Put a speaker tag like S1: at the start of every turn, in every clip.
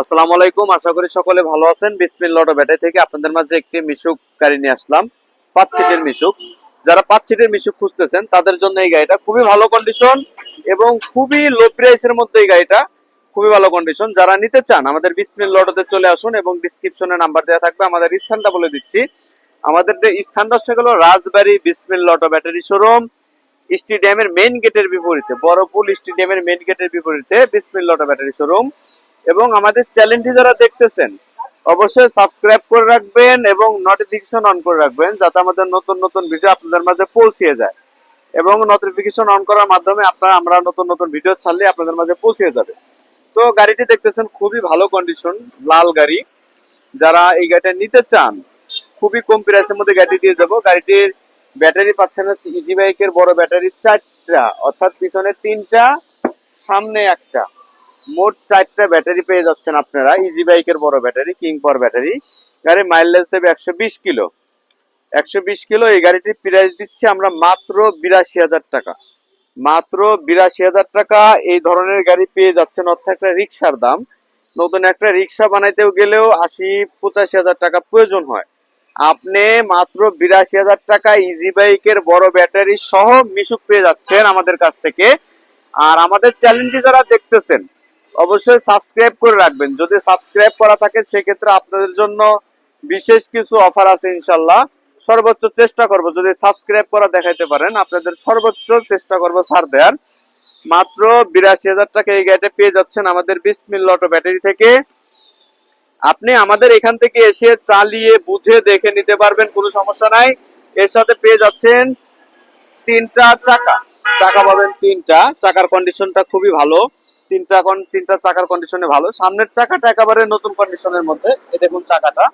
S1: আসসালামু আলাইকুম, আশা করি সকলে ভালো আছেন। বিসমিল লটো ব্যাটারি থেকে আপনাদের মাঝে একটি মিশুক গাড়ি নিয়ে আসলাম, পাঁচ সিটের মিশুক। যারা পাঁচ সিটের মিশুক খুঁজতেছেন, তাদের জন্য এই গাড়িটা খুবই ভালো কন্ডিশন এবং খুবই লো প্রাইসের মধ্যে এই গাড়িটা খুবই ভালো কন্ডিশন যারা নিতে চান, আমাদের বিসমিল লটোতে চলে আসুন এবং ডিসক্রিপশনে নাম্বার দেওয়া থাকবে। আমাদের স্থানটা বলে দিচ্ছি। আমাদের স্থানটা হচ্ছে গেল Rajbari Bismil Lotto battery showroom. স্টেডিয়ামের মেইন গেটের বিপরীতে, বড়পুল স্টেডিয়ামের মেইন গেটের বিপরীতে বিসমিল লটো ব্যাটারি শোরুম। এবং আমাদের চ্যানেলটি যারা দেখতেছেন, অবশ্যই সাবস্ক্রাইব করে রাখবেন এবং নোটিফিকেশন অন করে রাখবেন যাতে আমাদের নতুন নতুন ভিডিও আপনাদের মাঝে পৌঁছিয়ে যায়। এবং নোটিফিকেশন অন করার মাধ্যমে আপনারা, আমরা নতুন নতুন ভিডিও ছাড়লে আপনাদের মাঝে পৌঁছে যাবে। তো গাড়িটি দেখতেছেন, খুবই ভালো কন্ডিশন লাল গাড়ি। যারা এই গাড়িটা নিতে চান, খুবই কম প্রাইসের মধ্যে গাড়ি দিয়ে যাব। গাড়িটির ব্যাটারি পাচ্ছেন হচ্ছে ইজি বাইকের বড় ব্যাটারি চারটা, অর্থাৎ পিছনে তিনটা, সামনে একটা। মোট চারটা ব্যাটারি পেয়ে যাচ্ছেন আপনারা। ইজি বাইকের বড় ব্যাটারি কিং পাওয়ার ব্যাটারি। গাড়ির মাইলেজ দেবে একশো বিশ কিলো। একশো বিশ কিলো এই গাড়িটির প্রাইস দিচ্ছি আমরা মাত্র বিরাশি হাজার টাকা। মাত্র বিরাশি হাজার টাকা এই ধরনের গাড়ি পেয়ে যাচ্ছেন অর্থাৎ একটা রিক্সার দাম। নতুন একটা রিক্সা বানাইতেও গেলেও আশি পঁচাশি হাজার টাকা প্রয়োজন হয়। আপনি মাত্র বিরাশি হাজার টাকা ইজি বাইকের বড় ব্যাটারি সহ মিশুক পেয়ে যাচ্ছেন আমাদের কাছ থেকে। আর আমাদের চ্যানেলটি যারা দেখতেছেন অবশ্যই সাবস্ক্রাইব করে রাখবেন। যদি সাবস্ক্রাইব করা থাকে, সেক্ষেত্রে আপনাদের জন্য বিশেষ কিছু অফার আছে ইনশাল্লাহ। সর্বোচ্চ চেষ্টা করব। যদি সাবস্ক্রাইব করা দেখাইতে পারেন, আপনাদের সর্বোচ্চ চেষ্টা করব ছাড় দেওয়ার। মাত্র বিরাশি হাজার টাকা এই গাড়িটা পেয়ে যাচ্ছেন আমাদের বিসমিল অটো ব্যাটারি থেকে। আপনি আমাদের এখান থেকে এসে চালিয়ে বুঝে দেখে নিতে পারবেন, কোনো সমস্যা নাই। এর সাথে পেয়ে যাচ্ছেন তিনটা চাকা। চাকা পাবেন তিনটা। চাকার কন্ডিশনটা খুবই ভালো। তিনটা তিনটা চাকার কন্ডিশনে ভালো। সামনের চাকাটা একেবারে নতুন কন্ডিশনের মধ্যে। এই দেখুন চাকাটা।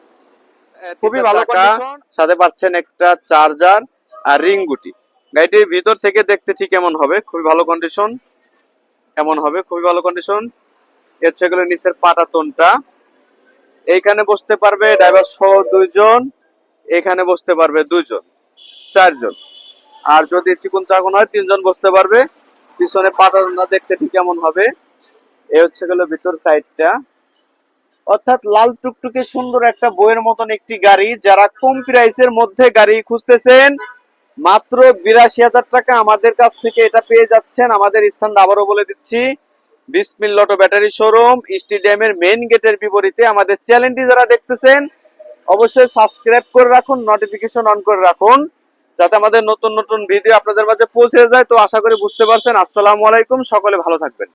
S1: খুবই ভালো কন্ডিশন সাথে পাচ্ছেন একটা চার্জার আর রিং গুটি। গাড়িটির ভিতর থেকে দেখতেছি কেমন হবে। খুবই ভালো কন্ডিশন কেমন হবে? খুবই ভালো কন্ডিশন এর হলো নিচের পাটাতনটা এইখানে বসতে পারবে ড্রাইভার সহ দুইজন। এখানে বসতে পারবে দুইজন চারজন। আর যদি চিকুন চাকুন হয় তিনজন বসতে পারবে। পিছনে পাটাতনটা দেখতে ঠিক কেমন হবে। এই হচ্ছে গেল ভিতর সাইডটা অর্থাৎ লাল টুকটুকে সুন্দর একটা বইয়ের মতন একটি গাড়ি, যারা কম প্রাইসের মধ্যে গাড়ি খুঁজতেছেন, মাত্র বিরাশি হাজার টাকা আমাদের কাছ থেকে এটা পেয়ে যাচ্ছেন। আমাদের আবারও বলে দিচ্ছি, বিসমিল লটো ব্যাটারি শোরুম, স্টেডিয়ামের মেইন গেটের বিপরীতে আমাদের চ্যানেলটি যারা দেখতেছেন, অবশ্যই সাবস্ক্রাইব করে রাখুন নোটিফিকেশন অন করে রাখুন, যাতে আমাদের নতুন নতুন ভিডিও আপনাদের মাঝে পৌঁছে যায়। তো আশা করি বুঝতে পারছেন। আসসালামু আলাইকুম, সকলে ভালো থাকবেন।